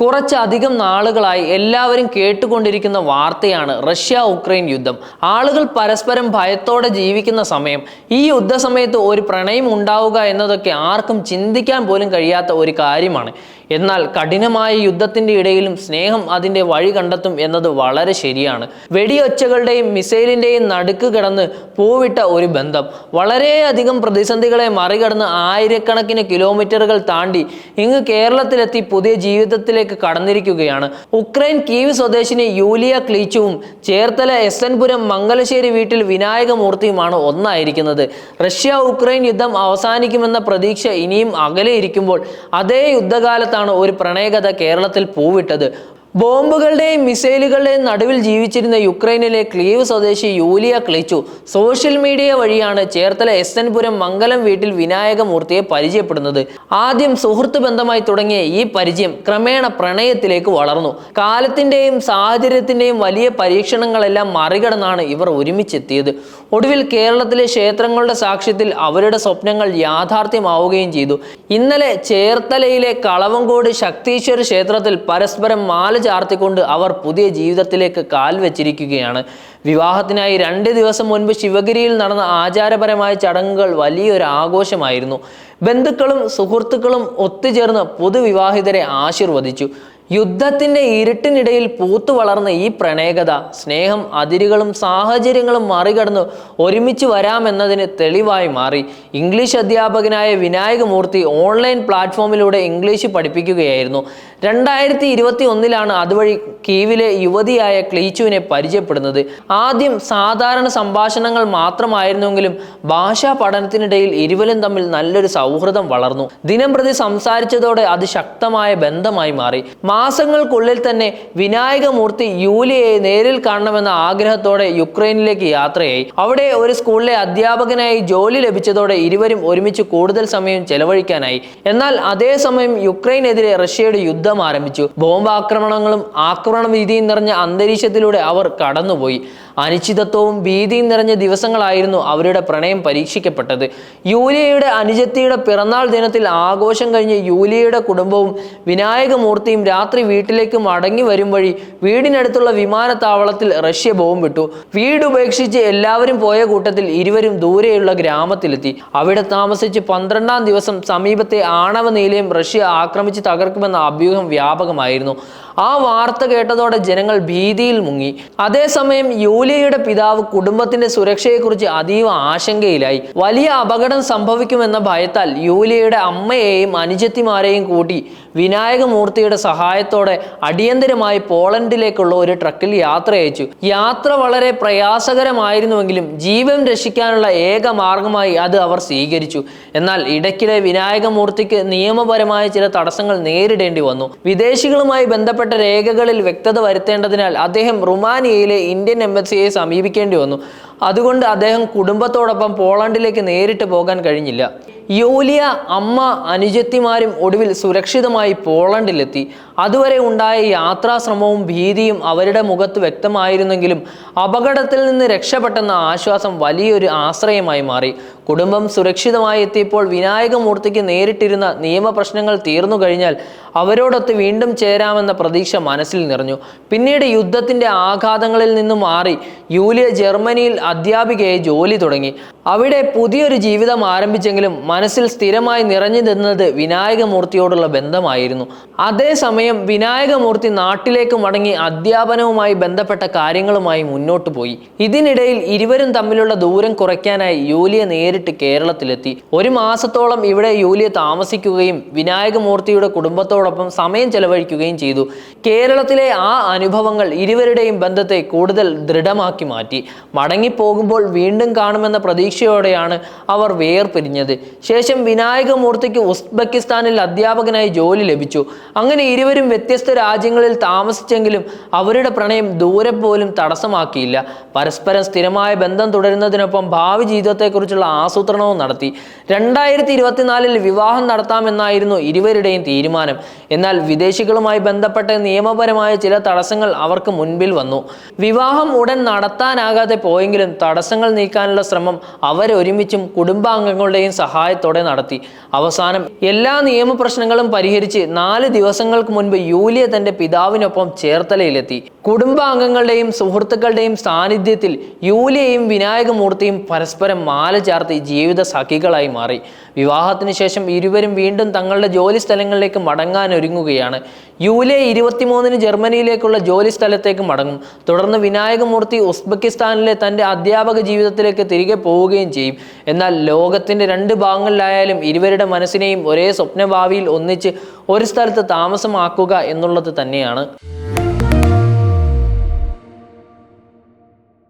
കുറച്ചധികം നാളുകളായി എല്ലാവരും കേട്ടുകൊണ്ടിരിക്കുന്ന വാർത്തയാണ് റഷ്യ ഉക്രൈൻ യുദ്ധം. ആളുകൾ പരസ്പരം ഭയത്തോടെ ജീവിക്കുന്ന സമയം. ഈ യുദ്ധസമയത്ത് ഒരു പ്രണയം ഉണ്ടാവുക എന്നതൊക്കെ ആർക്കും ചിന്തിക്കാൻ പോലും കഴിയാത്ത ഒരു കാര്യമാണ്. എന്നാൽ കഠിനമായ യുദ്ധത്തിന്റെ ഇടയിലും സ്നേഹം അതിന്റെ വഴി കണ്ടെത്തും എന്നത് വളരെ ശരിയാണ്. വെടിയൊച്ചകളുടെയും മിസൈലിന്റെയും നടുക്ക് കിടന്ന് പൂവിട്ട ഒരു ബന്ധം. വളരെയധികം പ്രതിസന്ധികളെ മറികടന്ന് ആയിരക്കണക്കിന് കിലോമീറ്ററുകൾ താണ്ടി ഇങ്ങ് കേരളത്തിലെത്തി പുതിയ ജീവിതത്തിലേക്ക് കടന്നിരിക്കുകയാണ്. ഉക്രൈൻ കീവ് സ്വദേശിനി യൂലിയ ക്ലീച്ചുവും ചേർത്തല എസ് എൻ മംഗലശ്ശേരി വീട്ടിൽ വിനായകമൂർത്തിയുമാണ് ഒന്നായിരിക്കുന്നത്. റഷ്യ ഉക്രൈൻ യുദ്ധം അവസാനിക്കുമെന്ന പ്രതീക്ഷ ഇനിയും അകലെയിരിക്കുമ്പോൾ അതേ യുദ്ധകാലത്താണ് ഒരു പ്രണയകഥ കേരളത്തിൽ പൂവിട്ടത്. ബോംബുകളുടെയും മിസൈലുകളുടെയും നടുവിൽ ജീവിച്ചിരുന്ന യുക്രൈനിലെ ക്ലീവ് സ്വദേശി യൂലിയ ക്ലിച്ചു സോഷ്യൽ മീഡിയ വഴിയാണ് ചേർത്തല എസ് എൻ പുരം മംഗലം വീട്ടിൽ വിനായകമൂർത്തിയെ പരിചയപ്പെടുന്നത്. ആദ്യം സുഹൃത്ത് ബന്ധമായി തുടങ്ങിയ ഈ പരിചയം ക്രമേണ പ്രണയത്തിലേക്ക് വളർന്നു. കാലത്തിന്റെയും സാഹചര്യത്തിന്റെയും വലിയ പരീക്ഷണങ്ങളെല്ലാം മറികടന്നാണ് ഇവർ ഒരുമിച്ചെത്തിയത്. ഒടുവിൽ കേരളത്തിലെ ക്ഷേത്രങ്ങളുടെ സാക്ഷ്യത്തിൽ അവരുടെ സ്വപ്നങ്ങൾ യാഥാർത്ഥ്യമാവുകയും ചെയ്തു. ഇന്നലെ ചേർത്തലയിലെ കളവങ്കോട് ശക്തീശ്വര ക്ഷേത്രത്തിൽ പരസ്പരം മാല ചാർത്തിക്കൊണ്ട് അവർ പുതിയ ജീവിതത്തിലേക്ക് കാൽ വെച്ചിരിക്കുകയാണ്. വിവാഹത്തിനായി രണ്ട് ദിവസം മുൻപ് ശിവഗിരിയിൽ നടന്ന ആചാരപരമായ ചടങ്ങുകൾ വലിയൊരു ആഘോഷമായിരുന്നു. ബന്ധുക്കളും സുഹൃത്തുക്കളും ഒത്തുചേർന്ന് പുതുവിവാഹിതരെ ആശീർവദിച്ചു. യുദ്ധത്തിന്റെ ഇരുട്ടിനിടയിൽ പൂത്തു വളർന്ന ഈ പ്രണയകഥ സ്നേഹം അതിരുകളും സാഹചര്യങ്ങളും മറികടന്ന് ഒരുമിച്ച് വരാമെന്നതിന് തെളിവായി മാറി. ഇംഗ്ലീഷ് അധ്യാപകനായ വിനായകമൂർത്തി ഓൺലൈൻ പ്ലാറ്റ്ഫോമിലൂടെ ഇംഗ്ലീഷ് പഠിപ്പിക്കുകയായിരുന്നു. രണ്ടായിരത്തി ഇരുപത്തി ഒന്നിലാണ് അതുവഴി കീവിലെ യുവതിയായ ക്ലീച്ചുവിനെ പരിചയപ്പെടുന്നത്. ആദ്യം സാധാരണ സംഭാഷണങ്ങൾ മാത്രമായിരുന്നെങ്കിലും ഭാഷാ പഠനത്തിനിടയിൽ ഇരുവരും തമ്മിൽ നല്ലൊരു സൗഹൃദം വളർന്നു. ദിനം പ്രതി സംസാരിച്ചതോടെ അത് ശക്തമായ ബന്ധമായി മാറി. മാസങ്ങൾക്കുള്ളിൽ തന്നെ വിനായകമൂർത്തി യൂലിയയെ നേരിൽ കാണണമെന്ന ആഗ്രഹത്തോടെ യുക്രൈനിലേക്ക് യാത്രയായി. അവിടെ ഒരു സ്കൂളിലെ അധ്യാപകനായി ജോലി ലഭിച്ചതോടെ ഇരുവരും ഒരുമിച്ച് കൂടുതൽ സമയം ചെലവഴിക്കാനായി. എന്നാൽ അതേസമയം യുക്രൈനെതിരെ റഷ്യയുടെ യുദ്ധം ആരംഭിച്ചു. ബോംബ് ആക്രമണങ്ങളും ആക്രമണ ഭീതിയും നിറഞ്ഞ അന്തരീക്ഷത്തിലൂടെ അവർ കടന്നുപോയി. അനിശ്ചിതത്വവും ഭീതിയും നിറഞ്ഞ ദിവസങ്ങളായിരുന്നു അവരുടെ പ്രണയം പരീക്ഷിക്കപ്പെട്ടത്. യൂലിയയുടെ അനുജത്തിയുടെ പിറന്നാൾ ദിനത്തിൽ ആഘോഷം കഴിഞ്ഞ് യൂലിയയുടെ കുടുംബവും വിനായകമൂർത്തിയും രാത്രി വീട്ടിലേക്ക് മടങ്ങി വരും വഴി വീടിനടുത്തുള്ള വിമാനത്താവളത്തിൽ റഷ്യ ബോംബ് വിട്ടു. വീട് ഉപേക്ഷിച്ച് എല്ലാവരും പോയ കൂട്ടത്തിൽ ഇരുവരും ദൂരെയുള്ള ഗ്രാമത്തിലെത്തി. അവിടെ താമസിച്ച് പന്ത്രണ്ടാം ദിവസം സമീപത്തെ ആണവ നിലയം റഷ്യ ആക്രമിച്ച് തകർക്കുമെന്ന അഭ്യൂഹം വ്യാപകമായിരുന്നു. ആ വാർത്ത കേട്ടതോടെ ജനങ്ങൾ ഭീതിയിൽ മുങ്ങി. അതേസമയം യൂലിയയുടെ പിതാവ് കുടുംബത്തിന്റെ സുരക്ഷയെക്കുറിച്ച് അതീവ ആശങ്കയിലായി. വലിയ അപകടം സംഭവിക്കുമെന്ന ഭയത്താൽ യൂലിയയുടെ അമ്മയെയും അനുജത്തിമാരെയും കൂട്ടി വിനായകമൂർത്തിയുടെ സഹായത്തോടെ അടിയന്തരമായി പോളണ്ടിലേക്കുള്ള ഒരു ട്രക്കിൽ യാത്ര അയച്ചു. യാത്ര വളരെ പ്രയാസകരമായിരുന്നുവെങ്കിലും ജീവൻ രക്ഷിക്കാനുള്ള ഏക മാർഗമായി അത് അവർ സ്വീകരിച്ചു. എന്നാൽ ഇടയ്ക്കിടെ വിനായകമൂർത്തിക്ക് നിയമപരമായ ചില തടസ്സങ്ങൾ നേരിടേണ്ടി വന്നു. വിദേശികളുമായി ബന്ധപ്പെട്ട രേഖകളിൽ വ്യക്തത വരുത്തേണ്ടതിനാൽ അദ്ദേഹം റുമാനിയയിലെ ഇന്ത്യൻ എംബസിയെ സമീപിക്കേണ്ടി വന്നു. അതുകൊണ്ട് അദ്ദേഹം കുടുംബത്തോടൊപ്പം പോളണ്ടിലേക്ക് നേരിട്ട് പോകാൻ കഴിഞ്ഞില്ല. യൂലിയ അമ്മ അനുജത്തിമാരും ഒടുവിൽ സുരക്ഷിതമായി പോളണ്ടിലെത്തി. അതുവരെ ഉണ്ടായ യാത്രാശ്രമവും ഭീതിയും അവരുടെ മുഖത്ത് വ്യക്തമായിരുന്നെങ്കിലും അപകടത്തിൽ നിന്ന് രക്ഷപ്പെട്ടെന്ന ആശ്വാസം വലിയൊരു ആശ്രയമായി മാറി. കുടുംബം സുരക്ഷിതമായി എത്തിയപ്പോൾ വിനായകമൂർത്തിക്ക് നേരിട്ടിരുന്ന നിയമപ്രശ്നങ്ങൾ തീർന്നു കഴിഞ്ഞാൽ അവരോടൊത്ത് വീണ്ടും ചേരാമെന്ന പ്രതീക്ഷ മനസ്സിൽ നിറഞ്ഞു. പിന്നീട് യുദ്ധത്തിന്റെ ആഘാതങ്ങളിൽ നിന്നും മാറി യൂലിയ ജർമ്മനിയിൽ അധ്യാപികയെ ജോലി തുടങ്ങി. അവിടെ പുതിയൊരു ജീവിതം ആരംഭിച്ചെങ്കിലും മനസ്സിൽ സ്ഥിരമായി നിറഞ്ഞു നിന്നത് വിനായകമൂർത്തിയോടുള്ള ബന്ധമായിരുന്നു. അതേസമയം വിനായകമൂർത്തി നാട്ടിലേക്ക് മടങ്ങി അധ്യാപനവുമായി ബന്ധപ്പെട്ട കാര്യങ്ങളുമായി മുന്നോട്ടു പോയി. ഇതിനിടയിൽ ഇരുവരും തമ്മിലുള്ള ദൂരം കുറയ്ക്കാനായി യൂലിയ നേരിട്ട് കേരളത്തിലെത്തി. ഒരു മാസത്തോളം ഇവിടെ യൂലിയ താമസിക്കുകയും വിനായകമൂർത്തിയുടെ കുടുംബത്തോടൊപ്പം സമയം ചെലവഴിക്കുകയും ചെയ്തു. കേരളത്തിലെ ആ അനുഭവങ്ങൾ ഇരുവരുടെയും ബന്ധത്തെ കൂടുതൽ ദൃഢമാക്കി മാറ്റി. മടങ്ങിപ്പോകുമ്പോൾ വീണ്ടും കാണുമെന്ന പ്രതീക്ഷയോടെയാണ് അവർ വേർപിരിഞ്ഞത്. ശേഷം വിനായകമൂർത്തിക്ക് ഉസ്ബെക്കിസ്ഥാനിൽ അധ്യാപകനായി ജോലി ലഭിച്ചു. അങ്ങനെ ഇരുവരും വ്യത്യസ്ത രാജ്യങ്ങളിൽ താമസിച്ചെങ്കിലും അവരുടെ പ്രണയം ദൂരെ പോലും തടസ്സമാക്കിയില്ല. പരസ്പരം സ്ഥിരമായ ബന്ധം തുടരുന്നതിനൊപ്പം ഭാവി ജീവിതത്തെക്കുറിച്ചുള്ള ആസൂത്രണവും നടത്തി. രണ്ടായിരത്തി ഇരുപത്തിനാലിൽ വിവാഹം നടത്താമെന്നായിരുന്നു ഇരുവരുടെയും തീരുമാനം. എന്നാൽ വിദേശികളുമായി ബന്ധപ്പെട്ട നിയമപരമായ ചില തടസ്സങ്ങൾ അവർക്ക് മുൻപിൽ വന്നു. വിവാഹം ഉടൻ നടത്താനാകാതെ പോയെങ്കിലും തടസ്സങ്ങൾ നീക്കാനുള്ള ശ്രമം അവരൊരുമിച്ചും കുടുംബാംഗങ്ങളുടെയും സഹായത്തോടെ നടത്തി. അവസാനം എല്ലാ നിയമപ്രശ്നങ്ങളും പരിഹരിച്ച് നാല് ദിവസങ്ങൾക്ക് മുൻപ് യൂലിയ തന്റെ പിതാവിനൊപ്പം ചേർത്തലയിലെത്തി. കുടുംബാംഗങ്ങളുടെയും സുഹൃത്തുക്കളുടെയും സാന്നിധ്യത്തിൽ യൂലിയയും വിനായകമൂർത്തിയും പരസ്പരം മാല ചാർത്തി ജീവിത സഖികളായി മാറി. വിവാഹത്തിന് ശേഷം ഇരുവരും വീണ്ടും തങ്ങളുടെ ജോലി സ്ഥലങ്ങളിലേക്ക് മടങ്ങാനൊരുങ്ങുകയാണ് യൂലിയ ഇരുപത്തിമൂന്നിന് ജർമ്മനിയിലേക്കുള്ള ജോലി സ്ഥലത്തേക്ക് മടങ്ങും. തുടർന്ന് വിനായകമൂർത്തി ഉസ്ബെക്കിസ്ഥാനിലെ തന്റെ അധ്യാപക ജീവിതത്തിലേക്ക് തിരികെ പോവുകയും ചെയ്യും. എന്നാൽ ലോകത്തിന്റെ രണ്ട് ഭാഗങ്ങളിലായാലും ഇരുവരുടെ മനസ്സിനെയും ഒരേ സ്വപ്നഭാവിയിൽ ഒന്നിച്ച് ഒരു സ്ഥലത്ത് താമസമാക്കുക എന്നുള്ളത് തന്നെയാണ്.